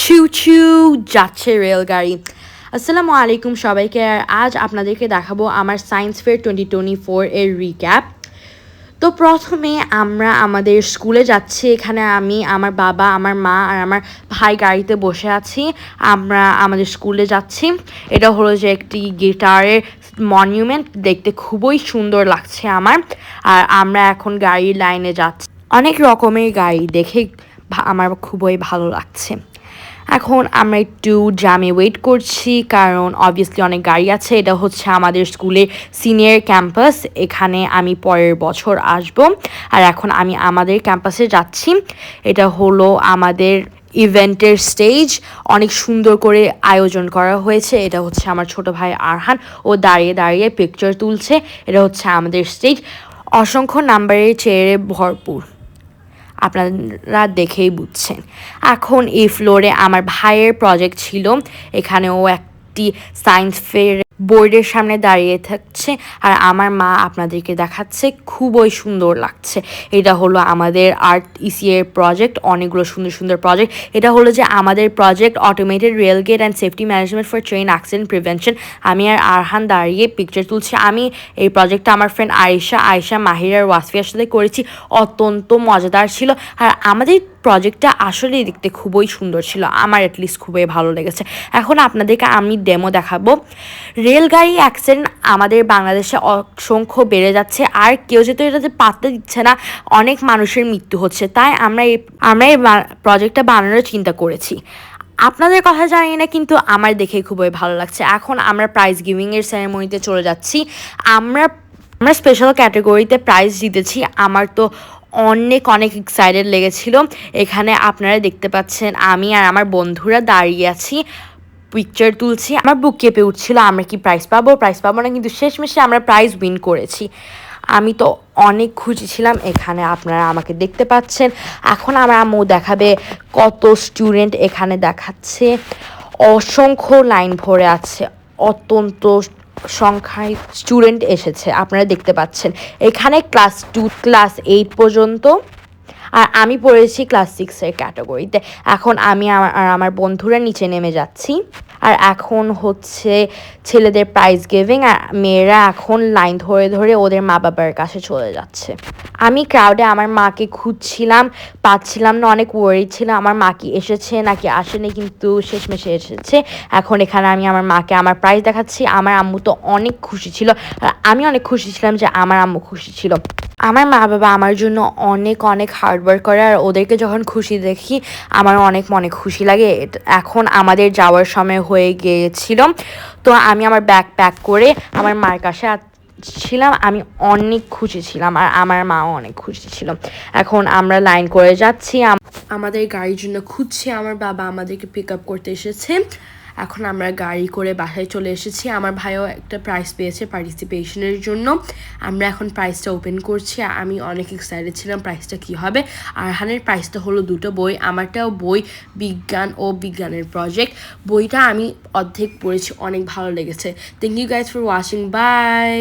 ছু ছু যাচ্ছে রেলগাড়ি। আসসালামু আলাইকুম সবাইকে, আর আজ আপনাদেরকে দেখাবো আমার science fair twenty twenty four এর রিক্যাপ তো প্রথমে আমরা আমাদের স্কুলে যাচ্ছি, এখানে আমি, আমার বাবা, আমার মা, আর আমার ভাই গাড়িতে বসে আছি। আমরা আমাদের স্কুলে যাচ্ছি। এটা হলো যে একটি গিটারের মনিউমেন্ট দেখতে খুবই সুন্দর লাগছে আমার। আর আমরা এখন গাড়ির লাইনে যাচ্ছি। অনেক রকমের গাড়ি দেখে আমার খুবই ভালো লাগছে। এখন আমরা একটু জামে ওয়েট করছি, কারণ অবভিয়াসলি অনেক গাড়ি আছে। এটা হচ্ছে আমাদের স্কুলের সিনিয়র ক্যাম্পাস এখানে আমি পরের বছর আসব। আর এখন আমি আমাদের ক্যাম্পাসে যাচ্ছি। এটা হলো আমাদের ইভেন্টের স্টেজ অনেক সুন্দর করে আয়োজন করা হয়েছে। এটা হচ্ছে আমার ছোট ভাই আরহান। ও দাঁড়িয়ে দাঁড়িয়ে পিকচার তুলছে। এটা হচ্ছে আমাদের স্টেজ অসংখ্য নাম্বারের চেয়ারে ভরপুর। আপনারা দেখেই বুঝছেন। এখন এই ফ্লোরে আমার ভাইয়ের প্রজেক্ট ছিল। এখানেও একটি সায়েন্স ফেয়ার বোর্ডের সামনে দাঁড়িয়ে থাকছে আর আমার মা আপনাদেরকে দেখাচ্ছে, খুবই সুন্দর লাগছে। এটা হলো আমাদের আর্ট ইসিএর প্রজেক্ট অনেকগুলো সুন্দর সুন্দর প্রজেক্ট এটা হলো যে আমাদের project automated rail gate and safety management for train accident prevention আমি আর আরহান দাঁড়িয়ে পিকচার তুলছি। আমি এই প্রজেক্টটা আমার ফ্রেন্ড আয়েশা আয়েশা মাহির আর ওয়াসফিয়ার সাথে করেছি। অত্যন্ত মজাদার ছিল। আর আমাদের প্রজেক্টটা আসলেই দেখতে খুবই সুন্দর ছিল। আমার অ্যাটলিস্ট খুবই ভালো লেগেছে। এখন আপনাদেরকে আমি ডেমো দেখাবো। রেলগাড়ি অ্যাক্সিডেন্ট আমাদের বাংলাদেশে অসংখ্য বেড়ে যাচ্ছে। আর কেউ যেহেতু এটাতে পাত্তা দিচ্ছে না, অনেক মানুষের মৃত্যু হচ্ছে। তাই আমরা এই আমরা এই প্রজেক্টটা বানানোর চিন্তা করেছি। আপনাদের কথা জানি না, কিন্তু আমার দেখে খুবই ভালো লাগছে। এখন আমরা প্রাইজ গিভিংয়ের সেরেমনিতে চলে যাচ্ছি। আমরা আমরা স্পেশাল ক্যাটাগরিতে প্রাইজ জিতেছি। আমার তো অনেক অনেক এক্সাইটেড লেগেছিল। এখানে আপনারা দেখতে পাচ্ছেন, আমি আর আমার বন্ধুরা দাঁড়িয়ে আছি। পিকচার তুলছি, আমার বুক কেঁপে উঠছিল, আমরা কি প্রাইজ পাবো প্রাইজ পাবো না, কিন্তু শেষমেশে আমরা প্রাইজ উইন করেছি। আমি তো অনেক খুশি ছিলাম, এখানে আপনারা আমাকে দেখতে পাচ্ছেন। এখন আমার আম্মু দেখাবে কত স্টুডেন্ট এখানে দেখাচ্ছে। অসংখ্য লাইন ভরে আছে, অত্যন্ত সংখ্যায় স্টুডেন্ট এসেছে, আপনারা দেখতে পাচ্ছেন। এখানে ক্লাস টু ক্লাস এইট পর্যন্ত, আর আমি পড়েছি ক্লাস সিক্সের ক্যাটাগরিতে এখন আমি আর আমার বন্ধুরা নিচে নেমে যাচ্ছি। আর এখন হচ্ছে ছেলেদের প্রাইজ গিভিং আর মেয়েরা এখন লাইন ধরে ধরে ওদের মা বাবার কাছে চলে যাচ্ছে। আমি ক্রাউডে আমার মাকে খুঁজছিলাম, পাচ্ছিলাম না, অনেক ওয়ারি ছিল আমার মা কি এসেছে নাকি আসেনি, কিন্তু শেষমেশে এসেছে। এখন এখানে আমি আমার মাকে আমার প্রাইজ দেখাচ্ছি, আমার আম্মু তো অনেক খুশি ছিল। আর আমি অনেক খুশি ছিলাম যে আমার আম্মু খুশি ছিল। আমার মা বাবা আমার জন্য অনেক অনেক হার্ডওয়ার্ক করে আর ওদেরকে যখন খুশি দেখি, আমার অনেক মনে খুশি লাগে। এখন আমাদের যাওয়ার সময় হয়ে গিয়েছিল। তো আমি আমার ব্যাগ প্যাক করে আমার মার কাছে ছিলাম আমি অনেক খুশি ছিলাম আর আমার মাও অনেক খুশি ছিল। এখন আমরা লাইন করে যাচ্ছি। আমাদের গাড়ির জন্য খুঁজছি আমার বাবা। আমাদেরকে পিক আপ করতে এসেছে। এখন আমরা গাড়ি করে বাসায় চলে এসেছি। আমার ভাইও একটা প্রাইজ পেয়েছে পার্টিসিপেশনের জন্য। আমরা এখন প্রাইজটা ওপেন করছি। আমি অনেক এক্সাইটেড ছিলাম প্রাইজটা কি হবে। আর হানের প্রাইজটা হলো দুটো বই, আমারটাও বই, বিজ্ঞান ও বিজ্ঞানের প্রজেক্ট বইটা আমি অর্ধেক পড়েছি, অনেক ভালো লেগেছে। Thank you guys for watching bye